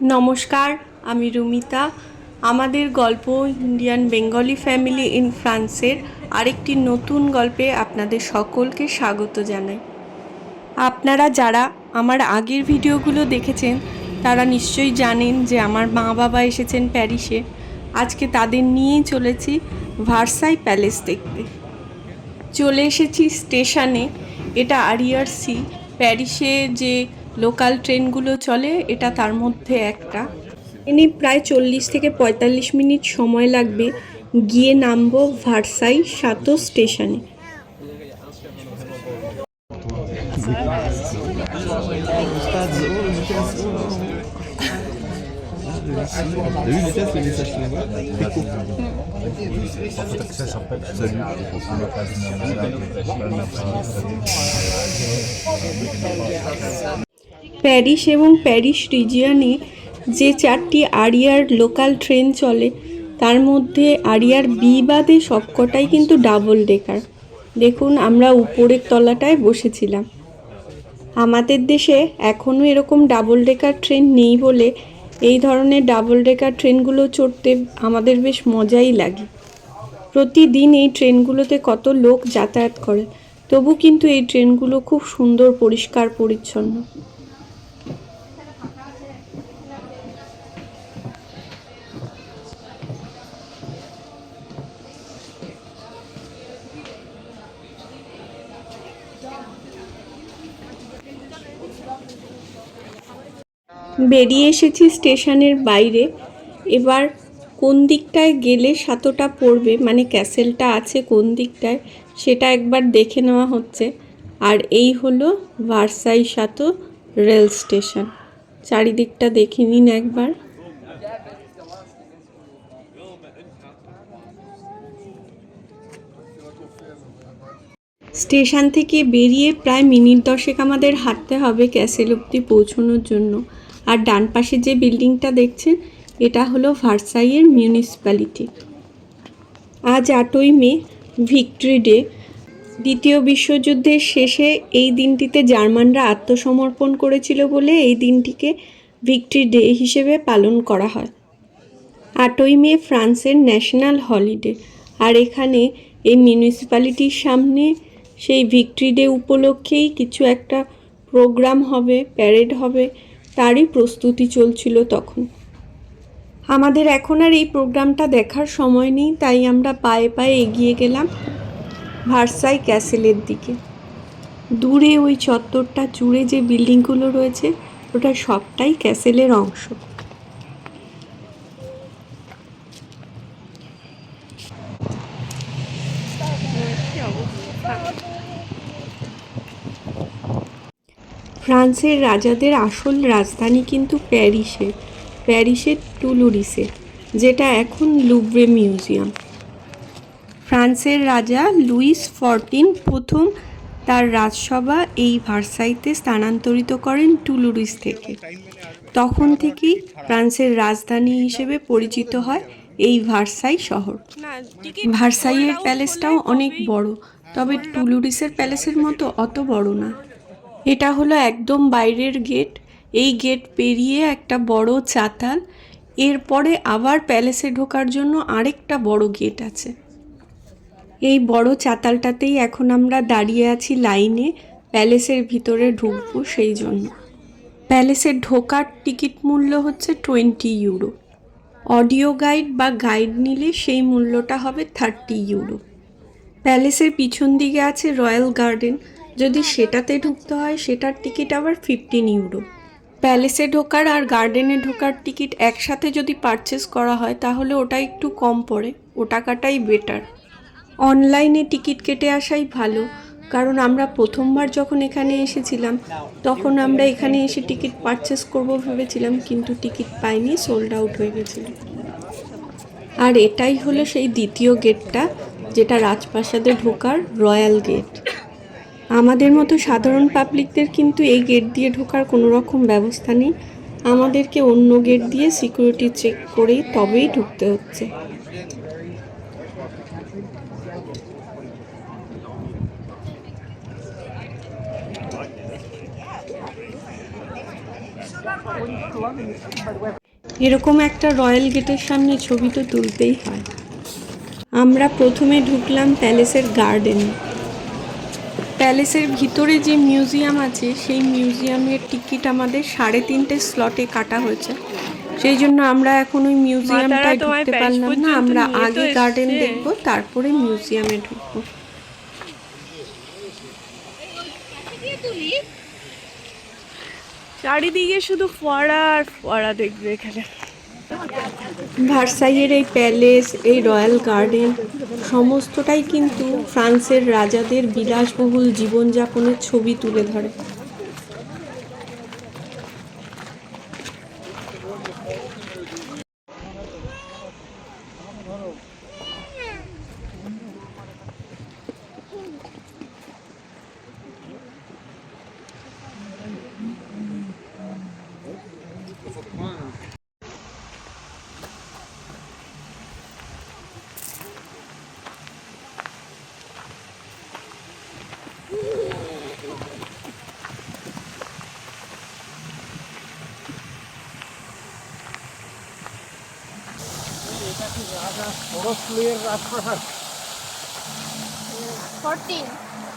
নমস্কার, আমি রুমিতা। আমাদের গল্প ইন্ডিয়ান বেঙ্গলি ফ্যামিলি ইন ফ্রান্সের আরেকটি নতুন গল্পে আপনাদের সকলকে স্বাগত জানাই। আপনারা যারা আমার আগের ভিডিওগুলো দেখেছেন, তারা নিশ্চয়ই জানেন যে আমার মা বাবা এসেছেন প্যারিসে। আজকে তাদের নিয়েই চলেছি ভার্সাই প্যালেস দেখতে। চলে এসেছি স্টেশনে। এটা আরিয়ারসি প্যারিসে যে লোকাল ট্রেনগুলো চলে, এটা তার মধ্যে একটা এনে প্রায় চল্লিশ থেকে পঁয়তাল্লিশ মিনিট সময় লাগবে গিয়ে নামবো ভার্সাই সাতো স্টেশনে. প্যারিস এবং প্যারিস রিজিয়নে যে চারটি আরিয়ার লোকাল ট্রেন চলে, তার মধ্যে আরিয়ার বি বাদে সবকটাই কিন্তু ডাবল ডেকার। দেখুন, আমরা উপরের তলাটায় বসেছিলাম। আমাদের দেশে এখনও এরকম ডাবল ডেকার ট্রেন নেই বলে এই ধরনের ডাবল ডেকার ট্রেনগুলো চড়তে আমাদের বেশ মজাই লাগে। প্রতিদিন এই ট্রেনগুলোতে কত লোক যাতায়াত করে, তবু কিন্তু এই ট্রেনগুলো খুব সুন্দর, পরিষ্কার, পরিচ্ছন্ন। বেরিয়ে এসেছি স্টেশনের বাইরে। এবার কোন দিকটায় গেলে সাতোটা পড়বে মানে ক্যাসেলটা আছে কোন দিকটায়, সেটা একবার দেখে নেওয়া হচ্ছে। আর এই হলো ভার্সাই সাতো রেল স্টেশন। চারিদিকটা দেখে নিন একবার। স্টেশন থেকে বেরিয়ে প্রায় মিনিট দশেক আমাদের হাঁটতে হবে ক্যাসেল অব্দি পৌঁছানোর জন্য। আর ডান পাশে যে বিল্ডিংটা দেখছেন, এটা হলো ভার্সাইয়ের মিউনিসিপ্যালিটি। আজ আটই মে, ভিক্টরি ডে। দ্বিতীয় বিশ্বযুদ্ধের শেষে এই দিনটিতে জার্মানরা আত্মসমর্পণ করেছিল বলে এই দিনটিকে ভিক্টরি ডে হিসেবে পালন করা হয়। আটই মে, ফ্রান্সের ন্যাশনাল হলিডে। আর এখানে এই মিউনিসিপ্যালিটির সামনে সেই ভিক্টরি ডে উপলক্ষেই কিছু একটা প্রোগ্রাম হবে, প্যারেড হবে। তারই প্রস্তুতি চলছিল তখন। আমাদের এখন আর এই প্রোগ্রামটা দেখার সময় নেই, তাই আমরা পায়ে পায়ে এগিয়ে গেলাম ভার্সাই ক্যাসেলের দিকে। দূরে ওই চত্বরটা, জুড়ে যে বিল্ডিংগুলো রয়েছে, ওটা সবটাই ক্যাসেলের অংশ। ফ্রান্সের রাজাদের আসল রাজধানী কিন্তু প্যারিসে, প্যারিসের টুলুরিসে, যেটা এখন লুব্রে মিউজিয়াম। ফ্রান্সের রাজা লুইস ফরটিন প্রথম তার রাজসভা এই ভার্সাইতে স্থানান্তরিত করেন টুলুরিস থেকে। তখন থেকেই ফ্রান্সের রাজধানী হিসেবে পরিচিত হয় এই ভার্সাই শহর। ভার্সাইয়ের প্যালেসটাও অনেক বড়, তবে টুলুরিসের প্যালেসের মতো অত বড় না। এটা হলো একদম বাইরের গেট। এই গেট পেরিয়ে একটা বড় চাতাল। এরপরে আবার প্যালেসে ঢোকার জন্য আরেকটা বড় গেট আছে। এই বড় চাতালটাতেই এখন আমরা দাঁড়িয়ে আছি লাইনে। প্যালেসের ভিতরে ঢুকবো সেই জন্য। প্যালেসে ঢোকার টিকিট মূল্য হচ্ছে টোয়েন্টি ইউরো। অডিও গাইড বা গাইড নিলে সেই মূল্যটা হবে থার্টি ইউরো। প্যালেসের পিছন দিকে আছে রয়্যাল গার্ডেন। যদি সেটাতে ঢুকতে হয়, সেটার টিকিট আবার ফিফটিন ইউরো প্যালেসে ঢোকার আর গার্ডেনে ঢোকার টিকিট একসাথে যদি পারচেস করা হয়, তাহলে ওটা একটু কম পড়ে, ও টাকাটাই বেটার অনলাইনে টিকিট কেটে আসাই ভালো, কারণ আমরা প্রথমবার যখন এখানে এসেছিলাম, তখন আমরা এখানে এসে টিকিট পারচেস করব ভেবেছিলাম, কিন্তু টিকিট পাইনি সোল্ড আউট হয়ে গেছিল। আর এটাই হলো সেই দ্বিতীয় গেটটা যেটা রাজপ্রাসাদে ঢোকার রয়্যাল গেট আমাদের মতো সাধারণ পাবলিকদের কিন্তু এই গেট দিয়ে ঢোকার কোনো রকম ব্যবস্থা নেই। আমাদেরকে অন্য গেট দিয়ে সিকিউরিটি চেক করেই তবেই ঢুকতে হচ্ছে। এরকম একটা রয়্যাল গেটের সামনে ছবি তো তুলতেই হয়। আমরা প্রথমে ঢুকলাম প্যালেসের গার্ডেনে। প্যালেসের ভিতরে যে মিউজিয়াম আছে সেই মিউজিয়ামের টিকিট আমাদের সাড়ে তিনটে স্লটে কাটা হয়েছে। সেই জন্য আমরা এখন ওই মিউজিয়ামটা ঢুকতে পারলাম না। আমরা আগে গার্ডেন। দেখব তারপরে মিউজিয়ামে ঢুকবো। চারিদিকে শুধু ফোয়ারা আর ফোয়ারা দেখবে এখানে। ভার্সাইয়ের এই প্যালেস, এই রয়্যাল গার্ডেন, সমস্তটাই কিন্তু ফ্রান্সের রাজাদের বিলাসবহুল জীবনযাপনের ছবি তুলে ধরে।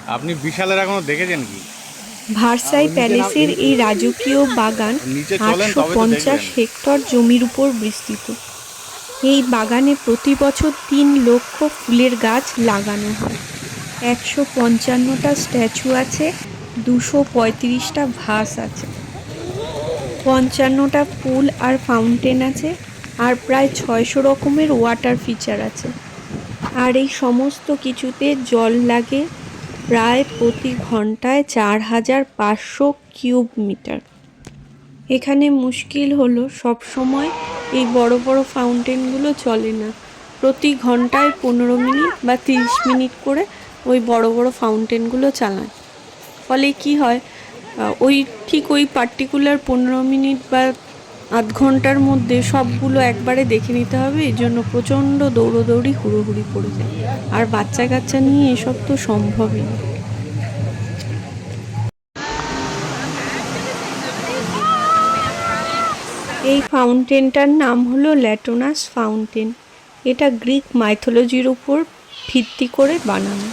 আপনি বিশালের এখনও দেখেছেন কি? ভার্সাই প্যালেসের এই রাজকীয় বাগান আটশো পঞ্চাশ হেক্টর জমির উপর বিস্তৃত। এই বাগানে প্রতি বছর তিন লক্ষ ফুলের গাছ লাগানো হয়। একশো পঞ্চান্নটা স্ট্যাচু আছে দুশো পঁয়ত্রিশটা ভাস আছে। পঞ্চান্নটা পুল আর ফাউন্টেন আছে আর প্রায় ছয়শো রকমের ওয়াটার ফিচার আছে। আর এই সমস্ত কিছুতে জল লাগে প্রায় প্রতি ঘন্টায় চার হাজার পাঁচশো কিউব মিটার। এখানে মুশকিল হলো সব সময় এই বড় বড় ফাউন্টেনগুলো চলে না। প্রতি ঘন্টায় পনেরো মিনিট বা তিরিশ মিনিট করে ওই বড় বড় ফাউন্টেনগুলো চালায়। ফলে কি হয় ওই ঠিক ওই পার্টিকুলার পনেরো মিনিট বা আধ ঘণ্টার মধ্যে সবগুলো একবারে দেখে নিতে হবে এই জন্য প্রচণ্ড দৌড়োদৌড়ি হুড়োহুড়ি পড়ে যায়। আর বাচ্চা কাচ্চা নিয়ে এসব তো সম্ভবই না। এই ফাউন্টেনটার নাম হলো ল্যাটোনাস ফাউন্টেন। এটা গ্রিক মাইথোলজির উপর ভিত্তি করে বানানো।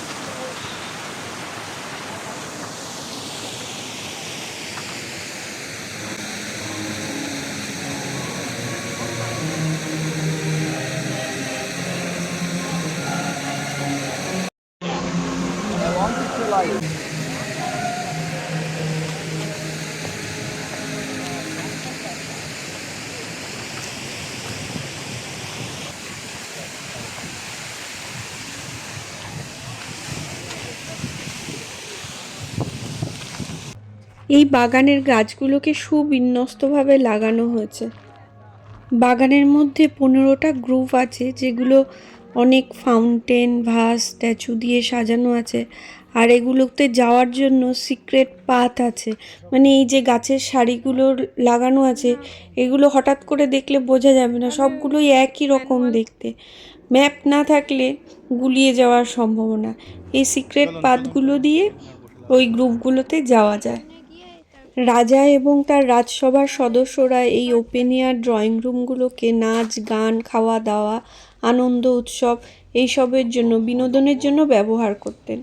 এই বাগানের গাছগুলোকে সুবিন্যস্তভাবে লাগানো হয়েছে। বাগানের মধ্যে পনেরোটা গ্রুপ আছে, যেগুলো অনেক ফাউন্টেন, ভাস, স্ট্যাচু দিয়ে সাজানো আছে, আর এগুলোতে যাওয়ার জন্য সিক্রেট পাথ আছে। মানে এই যে গাছের সারিগুলো লাগানো আছে, এগুলো হঠাৎ করে দেখলে বোঝা যাবে না, সবগুলোই একই রকম দেখতে। ম্যাপ না থাকলে গুলিয়ে যাওয়ার সম্ভাবনা। এই সিক্রেট পাথগুলো দিয়ে ওই গ্রুপগুলোতে যাওয়া যায়। রাজা এবং তার রাজসভার সদস্যরা এই ওপেন এয়ার ড্রয়িং রুমগুলোকে নাচ, গান খাওয়া দাওয়া আনন্দ, উৎসব এইসবের জন্য, বিনোদনের জন্য ব্যবহার করতেন।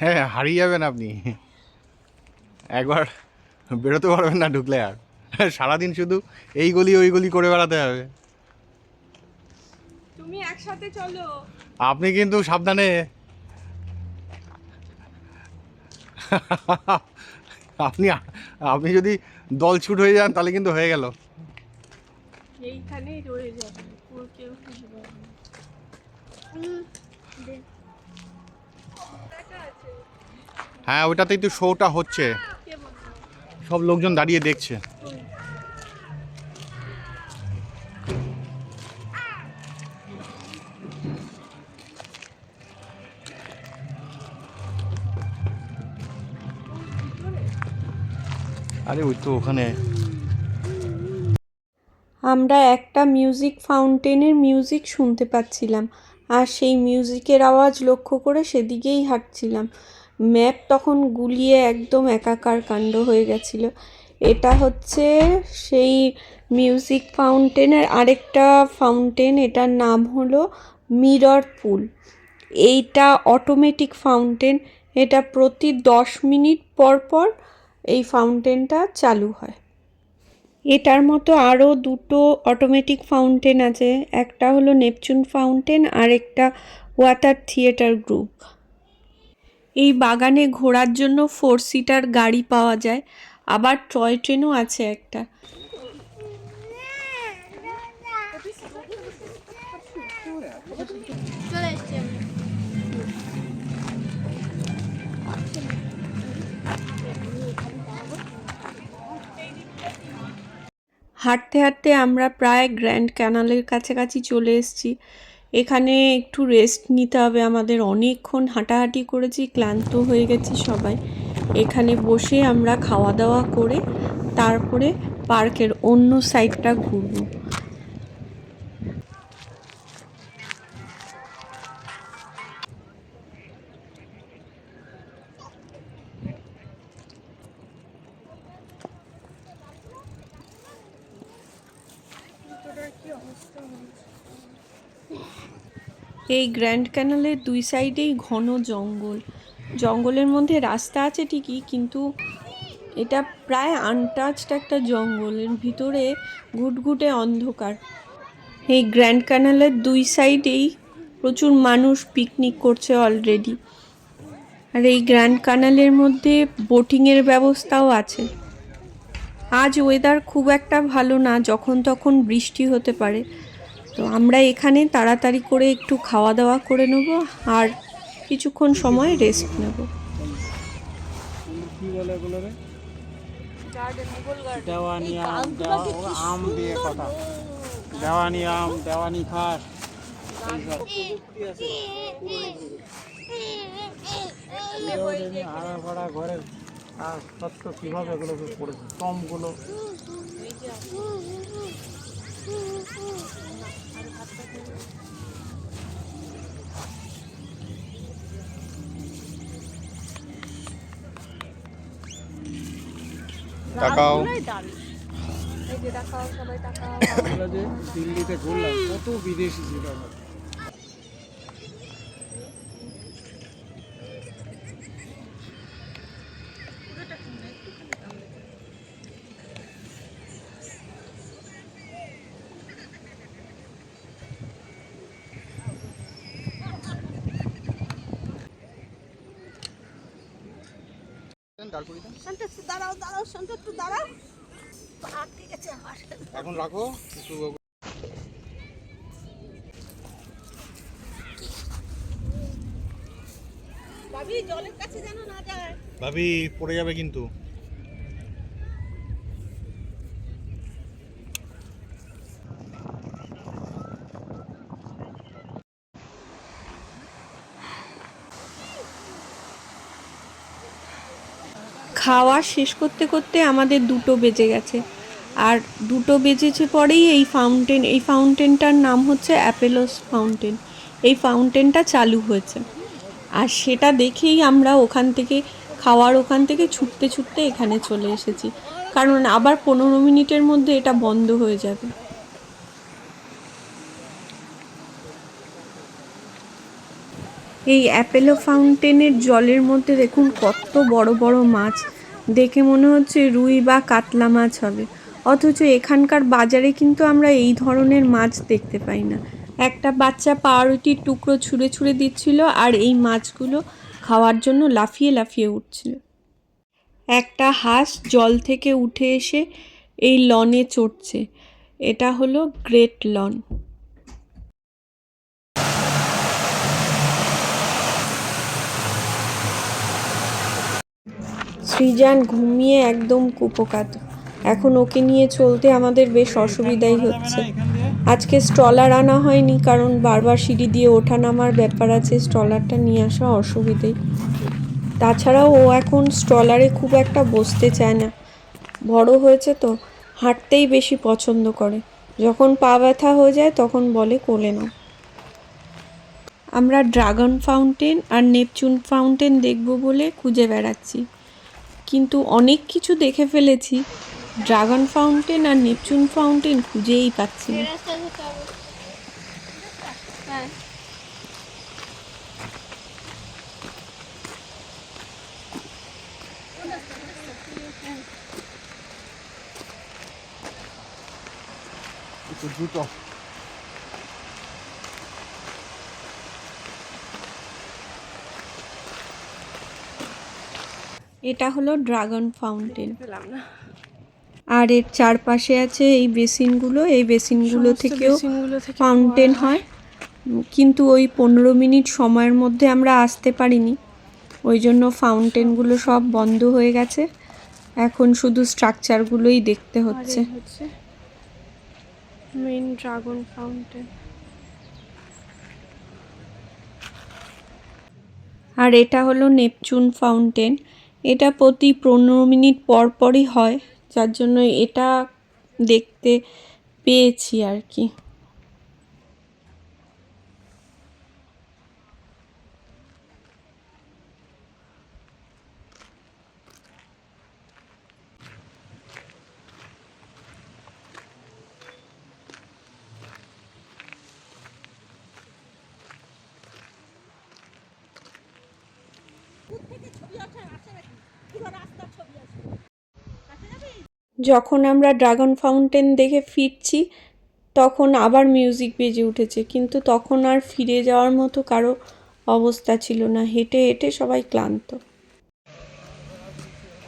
হ্যাঁ হারিয়ে যাবেন আপনি। একবার বেরোতে পারবেন না ঢুকলে আর। সারাদিন শুধু এই গলি, ওই গলি করে বেড়াতে হবে। তুমি একসাথে চলো। আপনি কিন্তু সাবধানে। আপনি আপনি যদি দল ছুট হয়ে যান তাহলে কিন্তু হয়ে গেল। এইখানেই রয়ে যাবে কেউ। হ্যাঁ ওইটাতেই তো শোটা হচ্ছে। সব লোকজন দাঁড়িয়ে দেখছে। আরে ওই তো ওখানে। আমরা একটা মিউজিক ফাউন্টেনের মিউজিক শুনতে পাচ্ছিলাম, আর সেই মিউজিকের আওয়াজ লক্ষ্য করে সেদিকেই হাঁটছিলাম। ম্যাপ তখন গুলিয়ে একদম একাকার কাণ্ড হয়ে গেছিল। এটা হচ্ছে সেই মিউজিক ফাউন্টেনের আরেকটা ফাউন্টেন, এটার নাম হলো মিরর পুল। এইটা অটোমেটিক ফাউন্টেন, এটা প্রতি দশ মিনিট পর পর এই ফাউন্টেনটা চালু হয়। এটার মতো আরও দুটো অটোমেটিক ফাউন্টেন আছে। একটা হলো নেপচুন ফাউন্টেন আর একটা ওয়াটার থিয়েটার গ্রুপ এই বাগানে ঘোরার জন্য ফোর সিটার গাড়ি পাওয়া যায়। আবার টয় ট্রেনও আছে একটা। চলে হাঁটতে হাঁটতে আমরা প্রায় গ্র্যান্ড ক্যানালের কাছাকাছি চলে এসেছি। এখানে একটু রেস্ট নিতে হবে আমাদের। অনেকক্ষণ হাঁটাহাঁটি করেছি, ক্লান্ত হয়ে গেছি সবাই। এখানে বসে আমরা খাওয়া দাওয়া করে তারপরে পার্কের অন্য সাইডটা ঘুরবো। এই গ্র্যান্ড ক্যানালের দুই সাইডেই ঘন জঙ্গল। জঙ্গলের মধ্যে রাস্তা আছে ঠিকই, কিন্তু এটা প্রায় আনটাচড একটা জঙ্গল। এর ভিতরে ঘুটঘুটে অন্ধকার। এই গ্র্যান্ড ক্যানালের দুই সাইডেই প্রচুর মানুষ পিকনিক করছে অলরেডি আর এই গ্র্যান্ড ক্যানালের মধ্যে বোটিংয়ের ব্যবস্থাও আছে। আজ ওয়েদার খুব একটা ভালো না, যখন তখন বৃষ্টি হতে পারে। তো আমরা এখানে তাড়াতাড়ি করে একটু খাওয়া দাওয়া করে নেব আর কিছুক্ষণ সময় রেস্ট নেব। দেওয়ানি আম আম দিয়ে কথা দেওয়ানি আম, দেওয়ানি ফাড়া ঘরের আর সত্য কীভাবে এগুলো পড়েছে টমগুলো তাকাও এই যে টাকা সবাই টাকা আমরা যে দিল্লিতে ঘুরলাম কত বিদেশি ছিল দাঁড়াও দাঁড়াও শান্ত একটু দাঁড়াও। ঠিক আছে এখন রাখো একটু ভাবি জলের কাছে যেন না যায়। ভাবি পড়ে যাবে কিন্তু। খাওয়া শেষ করতে করতে আমাদের দুটো বেজে গেছে। আর দুটো বেজেছে পরেই এই ফাউন্টেন এই ফাউন্টেনটার নাম হচ্ছে অ্যাপেলোস ফাউন্টেন এই ফাউন্টেনটা চালু হয়েছে। আর সেটা দেখেই আমরা ওখান থেকে, খাওয়ার ওখান থেকে ছুটতে ছুটতে এখানে চলে এসেছি। কারণ আবার পনেরো মিনিটের মধ্যে এটা বন্ধ হয়ে যাবে। এই অ্যাপেলো ফাউন্টেনের জলের মধ্যে দেখুন কত বড় বড় মাছ। দেখে মনে হচ্ছে রুই বা কাতলা মাছ হবে। অথচ এখানকার বাজারে কিন্তু আমরা এই ধরনের মাছ দেখতে পাই না। একটা বাচ্চা পাউরুটির টুকরো ছুঁড়ে ছুঁড়ে দিচ্ছিল আর এই মাছগুলো খাওয়ার জন্য লাফিয়ে লাফিয়ে উঠছিল। একটা হাঁস জল থেকে উঠে এসে এই লনে চড়ছে। এটা হলো গ্রেট লন। সৃজান ঘুমিয়ে একদম কুপোকাত। এখন ওকে নিয়ে চলতে আমাদের বেশ অসুবিধাই হচ্ছে। আজকে স্টলার আনা হয়নি কারণ বারবার সিঁড়ি দিয়ে ওঠা নামার ব্যাপার আছে স্টলারটা নিয়ে আসা অসুবিধেই। তাছাড়াও ও এখন স্টলারে খুব একটা বসতে চায় না। বড় হয়েছে তো, হাঁটতেই বেশি পছন্দ করে। যখন পা ব্যথা হয়ে যায় তখন বলে কোলে নাও। আমরা ড্রাগন ফাউন্টেন আর নেপচুন ফাউন্টেন দেখব বলে খুঁজে বেড়াচ্ছি। কিন্তু অনেক কিছু দেখে ফেলেছি। ড্রাগন ফাউন্টেন আর নেপচুন ফাউন্টেন খুঁজেই পাচ্ছি না। একটু দ্রুত। এটা হলো ড্রাগন ফাউন্টেন। আর এর চারপাশে আছে এই বেসিনগুলো। এই বেসিনগুলো থেকেও ফাউন্টেন হয়। কিন্তু ওই পনেরো মিনিট সময়ের মধ্যে আমরা আসতে পারিনি। ওই জন্য ফাউন্টেনগুলো সব বন্ধ হয়ে গেছে। এখন শুধু স্ট্রাকচারগুলোই দেখতে হচ্ছে মেইন ড্রাগন ফাউন্টেন। আর এটা হলো নেপচুন ফাউন্টেন। এটা প্রতি পনেরো মিনিট পর পরই হয় যার জন্য এটা দেখতে পেয়েছি আর কি দূর থেকে ছবি আসে আসে নাকি পুরো রাস্তার ছবি আসে আসে যাবি যখন আমরা ড্রাগন ফাউন্টেন দেখে ফিরছি, তখন আবার মিউজিক বেজে উঠেছে। কিন্তু তখন আর ফিরে যাওয়ার মতো কারও অবস্থা ছিল না। হেঁটে হেঁটে সবাই ক্লান্ত।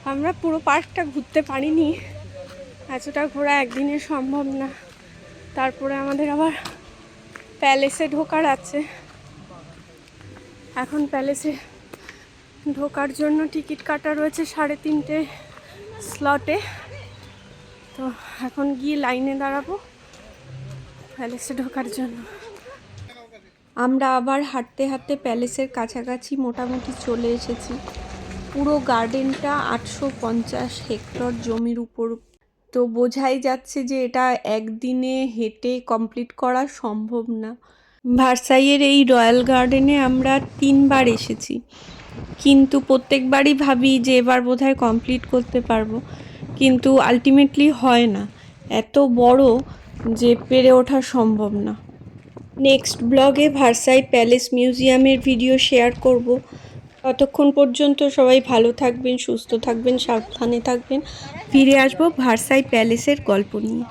আমরা পুরো পার্কটা ঘুরতে পারিনি। এতটা ঘোরা একদিনে সম্ভব না। তারপরে আমাদের আবার প্যালেসে ঢোকার আছে। এখন প্যালেসে ঢোকার জন্য টিকিট কাটা রয়েছে সাড়ে তিনটে স্লটে। তো এখন গিয়ে লাইনে দাঁড়াবো প্যালেসে ঢোকার জন্য। আমরা আবার হাঁটতে হাঁটতে প্যালেসের কাছাকাছি মোটামুটি চলে এসেছি। পুরো গার্ডেনটা আটশো পঞ্চাশ হেক্টর জমির উপর। তো বোঝাই যাচ্ছে যে এটা একদিনে হেঁটে কমপ্লিট করা সম্ভব না। ভার্সাইয়ের এই রয়্যাল গার্ডেনে আমরা তিনবার এসেছি। কিন্তু প্রত্যেকবারই ভাবি যে এবার বোধহয় কমপ্লিট করতে পারব। কিন্তু আলটিমেটলি হয় না। এত বড় যে পেরে ওঠা সম্ভব না। নেক্সট ব্লগে ভার্সাই প্যালেস মিউজিয়ামের ভিডিও শেয়ার করব। ততক্ষণ পর্যন্ত সবাই ভালো থাকবেন, সুস্থ থাকবেন, সাবধানে থাকবেন। ফিরে আসব ভার্সাই প্যালেসের গল্প নিয়ে।